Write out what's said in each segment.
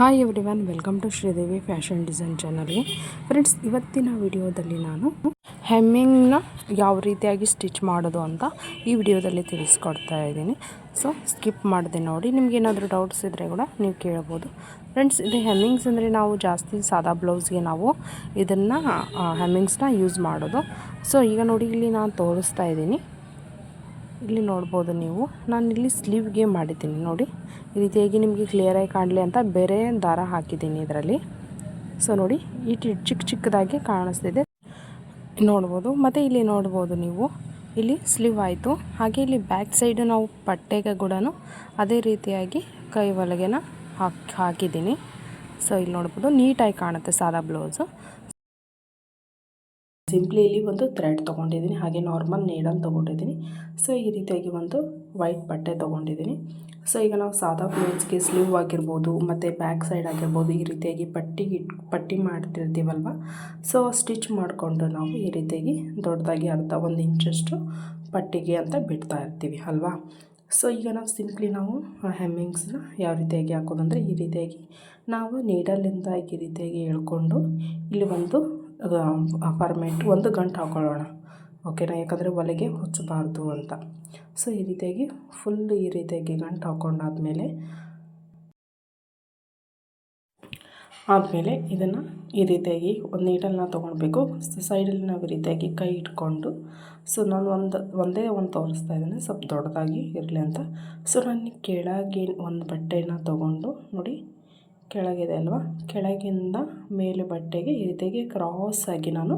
Hi everyone welcome to Sridevi fashion design ಚಾನಲ್ಗೆ friends ಇವತ್ತಿನ ವಿಡಿಯೋದಲ್ಲಿ ನಾನು ಹೆಮ್ಮಿಂಗ್ನ ಯಾವ ರೀತಿಯಾಗಿ ಸ್ಟಿಚ್ ಮಾಡೋದು ಅಂತ ಈ ವಿಡಿಯೋದಲ್ಲಿ ತಿಳಿಸ್ಕೊಡ್ತಾ ಇದ್ದೀನಿ. ಸೊ ಸ್ಕಿಪ್ ಮಾಡಿದೆ ನೋಡಿ. ನಿಮ್ಗೆ ಏನಾದರೂ ಡೌಟ್ಸ್ ಇದ್ದರೆ ಕೂಡ ನೀವು ಕೇಳ್ಬೋದು. ಫ್ರೆಂಡ್ಸ್ ಇದು ಹೆಮ್ಮಿಂಗ್ಸ್ ಅಂದರೆ ನಾವು ಜಾಸ್ತಿ ಸಾದಾ ಬ್ಲೌಸ್ಗೆ ನಾವು ಇದನ್ನು ಹೆಮ್ಮಿಂಗ್ಸ್ನ ಯೂಸ್ ಮಾಡೋದು. ಸೊ ಈಗ ನೋಡಿ, ಇಲ್ಲಿ ನಾನು ತೋರಿಸ್ತಾ ಇದ್ದೀನಿ. ಇಲ್ಲಿ ನೋಡ್ಬೋದು ನೀವು. ನಾನು ಇಲ್ಲಿ ಸ್ಲೀವ್ಗೆ ಮಾಡಿದ್ದೀನಿ ನೋಡಿ. ಈ ರೀತಿಯಾಗಿ ನಿಮಗೆ ಕ್ಲಿಯರಾಗಿ ಕಾಣಲಿ ಅಂತ ಬೇರೆ ದಾರ ಹಾಕಿದ್ದೀನಿ ಇದರಲ್ಲಿ. ಸೊ ನೋಡಿ, ಈ ಚಿಕ್ಕ ಚಿಕ್ಕದಾಗಿ ಕಾಣಿಸ್ತಿದೆ. ನೋಡ್ಬೋದು. ಮತ್ತು ಇಲ್ಲಿ ನೋಡ್ಬೋದು ನೀವು. ಇಲ್ಲಿ ಸ್ಲೀವ್ ಆಯಿತು. ಹಾಗೆ ಇಲ್ಲಿ ಬ್ಯಾಕ್ ಸೈಡು ನಾವು ಪಟ್ಟೆಗೆ ಕೂಡ ಅದೇ ರೀತಿಯಾಗಿ ಕೈ ಒಳಗೆನ ಹಾಕಿ, ಹಾಕಿದ್ದೀನಿ. ಸೊ ಇಲ್ಲಿ ನೋಡ್ಬೋದು. ನೀಟಾಗಿ ಕಾಣುತ್ತೆ ಸಾದಾ ಬ್ಲೌಸು. ಸಿಂಪ್ಲಿ ಇಲ್ಲಿ ಒಂದು ಥ್ರೆಡ್ ತೊಗೊಂಡಿದ್ದೀನಿ. ಹಾಗೆ ನಾರ್ಮಲ್ ನೀಡಲ್ ತೊಗೊಂಡಿದ್ದೀನಿ. ಸೊ ಈ ರೀತಿಯಾಗಿ ಒಂದು ವೈಟ್ ಬಟ್ಟೆ ತೊಗೊಂಡಿದ್ದೀನಿ. ಸೊ ಈಗ ನಾವು ಸಾದಾ ಫ್ಲೋಸ್ಗೆ ಸ್ಲೀವ್ ಆಗಿರ್ಬೋದು, ಮತ್ತು ಬ್ಯಾಕ್ ಸೈಡ್ ಆಗಿರ್ಬೋದು, ಈ ರೀತಿಯಾಗಿ ಪಟ್ಟಿ ಪಟ್ಟಿ ಮಾಡ್ತಿರ್ತೀವಲ್ವ? ಸೊ ಸ್ಟಿಚ್ ಮಾಡಿಕೊಂಡು ನಾವು ಈ ರೀತಿಯಾಗಿ ದೊಡ್ಡದಾಗಿ ಅರ್ಧ ಒಂದು ಇಂಚಷ್ಟು ಪಟ್ಟಿಗೆ ಅಂತ ಬಿಡ್ತಾ ಇರ್ತೀವಿ ಅಲ್ವಾ? ಸೊ ಈಗ ನಾವು ಸಿಂಪ್ಲಿ ನಾವು ಹೆಮ್ಮಿಂಗ್ಸ್ನ ಯಾವ ರೀತಿಯಾಗಿ ಹಾಕೋದಂದರೆ ಈ ರೀತಿಯಾಗಿ ನಾವು ನೀಡಲ್ಲಿಂದ ಈ ರೀತಿಯಾಗಿ ಎಳ್ಕೊಂಡು ಇಲ್ಲಿ ಒಂದು ಫರ್ಮೆಂಟ್ ಒಂದು ಗಂಟು ಹಾಕೊಳ್ಳೋಣ. ಓಕೆನಾ? ಯಾಕಂದರೆ ಒಲೆಗೆ ಹುಚ್ಚಬಾರ್ದು ಅಂತ. ಸೊ, ಈ ರೀತಿಯಾಗಿ ಫುಲ್ ಈ ರೀತಿಯಾಗಿ ಗಂಟು ಹಾಕೊಂಡಾದ್ಮೇಲೆ ಆದಮೇಲೆ ಇದನ್ನು ಈ ರೀತಿಯಾಗಿ ಒಂದು ನೀಟನ್ನು ತೊಗೊಳ್ಬೇಕು ಸೈಡಲ್ಲಿ ನಾವು ಈ ರೀತಿಯಾಗಿ ಕೈ ಇಟ್ಕೊಂಡು ಸೊ ನಾನು ಒಂದು, ಒಂದೇ ಒಂದು ತೋರಿಸ್ತಾ ಇದ್ದೀನಿ. ಸ್ವಲ್ಪ ದೊಡ್ಡದಾಗಿ ಇರಲಿ ಅಂತ. ಸೊ ನಾನು ಕೆಳಗೆ ಒಂದು ಬಟ್ಟೆನ ತೊಗೊಂಡು ನೋಡಿ ಕೆಳಗಿದೆ ಅಲ್ವಾ? ಕೆಳಗಿಂದ ಮೇಲೆ ಬಟ್ಟೆಗೆ ಈ ರೀತಿಯಾಗಿ ಕ್ರಾಸಾಗಿ ನಾನು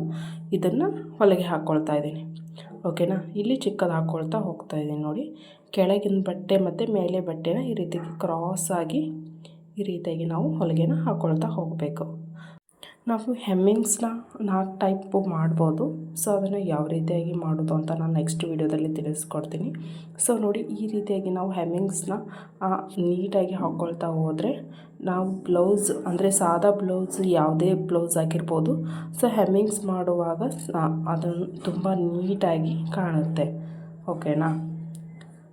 ಇದನ್ನು ಹೊಲಿಗೆ ಹಾಕ್ಕೊಳ್ತಾ ಇದ್ದೀನಿ. ಓಕೆನಾ ಇಲ್ಲಿ ಚಿಕ್ಕದು ಹಾಕ್ಕೊಳ್ತಾ ಹೋಗ್ತಾ ಇದ್ದೀನಿ ನೋಡಿ. ಕೆಳಗಿನ ಬಟ್ಟೆ ಮತ್ತು ಮೇಲೆ ಬಟ್ಟೆನ ಈ ರೀತಿಯಾಗಿ ಕ್ರಾಸಾಗಿ ಈ ರೀತಿಯಾಗಿ ನಾವು ಹೊಲಿಗೆನ ಹಾಕ್ಕೊಳ್ತಾ ಹೋಗಬೇಕು. ನಾವು ಹೆಮ್ಮಿಂಗ್ಸ್ನ ನಾಲ್ಕು ಟೈಪು ಮಾಡ್ಬೋದು. ಸೊ, ಅದನ್ನು ಯಾವ ರೀತಿಯಾಗಿ ಮಾಡೋದು ಅಂತ ನಾನು ನೆಕ್ಸ್ಟ್ ವೀಡಿಯೋದಲ್ಲಿ ತಿಳಿಸ್ಕೊಡ್ತೀನಿ. ಸೊ, ನೋಡಿ, ಈ ರೀತಿಯಾಗಿ ನಾವು ಹೆಮ್ಮಿಂಗ್ಸ್ನ ನೀಟಾಗಿ ಹಾಕ್ಕೊಳ್ತಾ ಹೋದರೆ ನಾವು ಬ್ಲೌಸ್, ಅಂದರೆ ಸಾದಾ ಬ್ಲೌಸ್ ಯಾವುದೇ ಬ್ಲೌಸ್ ಆಗಿರ್ಬೋದು. ಸೊ ಹೆಮ್ಮಿಂಗ್ಸ್ ಮಾಡುವಾಗ ಅದನ್ನು ತುಂಬ ನೀಟಾಗಿ ಕಾಣುತ್ತೆ. ಓಕೆನಾ?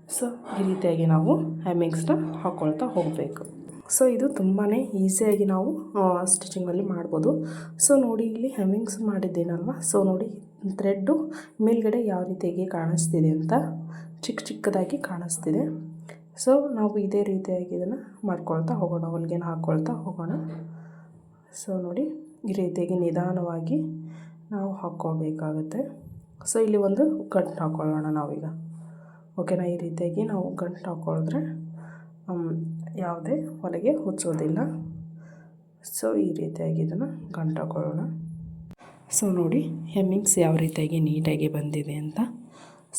ಸೊ, ಈ ರೀತಿಯಾಗಿ ನಾವು ಹೆಮ್ಮಿಂಗ್ಸ್ನ ಹಾಕ್ಕೊಳ್ತಾ ಹೋಗಬೇಕು. ಸೊ ಇದು ತುಂಬಾ ಈಸಿಯಾಗಿ ನಾವು ಸ್ಟಿಚಿಂಗಲ್ಲಿ ಮಾಡ್ಬೋದು. ಸೊ ನೋಡಿ ಇಲ್ಲಿ ಹೆಮ್ಮಿಂಗ್ಸ್ ಮಾಡಿದ್ದೇನಲ್ವ? ಸೊ ನೋಡಿ ಥ್ರೆಡ್ಡು ಮೇಲ್ಗಡೆ ಯಾವ ರೀತಿಯಾಗಿ ಕಾಣಿಸ್ತಿದೆ ಅಂತ ಚಿಕ್ಕ ಚಿಕ್ಕದಾಗಿ ಕಾಣಿಸ್ತಿದೆ. ಸೊ ನಾವು ಇದೇ ರೀತಿಯಾಗಿ ಇದನ್ನು ಮಾಡ್ಕೊಳ್ತಾ ಹೋಗೋಣ, ಹೊಲಿಗೆನ ಹಾಕ್ಕೊಳ್ತಾ ಹೋಗೋಣ. ಸೊ ನೋಡಿ ಈ ರೀತಿಯಾಗಿ ನಿಧಾನವಾಗಿ ನಾವು ಹಾಕ್ಕೋಬೇಕಾಗುತ್ತೆ ಸೊ ಇಲ್ಲಿ ಒಂದು ಗಂಟು ಹಾಕ್ಕೊಳ್ಳೋಣ ನಾವೀಗ. ಓಕೆನಾ? ಈ ರೀತಿಯಾಗಿ ನಾವು ಗಂಟು ಹಾಕ್ಕೊಳಿದ್ರೆ ಯಾವುದೇ ಹೊಲಿಗೆ ಹುಚ್ಚೋದಿಲ್ಲ. ಸೊ ಈ ರೀತಿಯಾಗಿ ಇದನ್ನು ಗಂಟಾಕೊಳ್ಳೋಣ ಸೊ ನೋಡಿ ಹೆಮ್ಮಿಂಗ್ಸ್ ಯಾವ ರೀತಿಯಾಗಿ ನೀಟಾಗಿ ಬಂದಿದೆ ಅಂತ.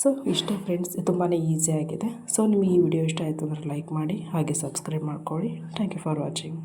ಸೊ ಇಷ್ಟೇ ಫ್ರೆಂಡ್ಸ್ ತುಂಬಾ ಈಸಿಯಾಗಿದೆ ಸೊ ನಿಮಗೆ ಈ ವಿಡಿಯೋ ಇಷ್ಟ ಆಯಿತು ಅಂದರೆ ಲೈಕ್ ಮಾಡಿ, ಹಾಗೆ ಸಬ್ಸ್ಕ್ರೈಬ್ ಮಾಡ್ಕೊಳ್ಳಿ. Thank you for watching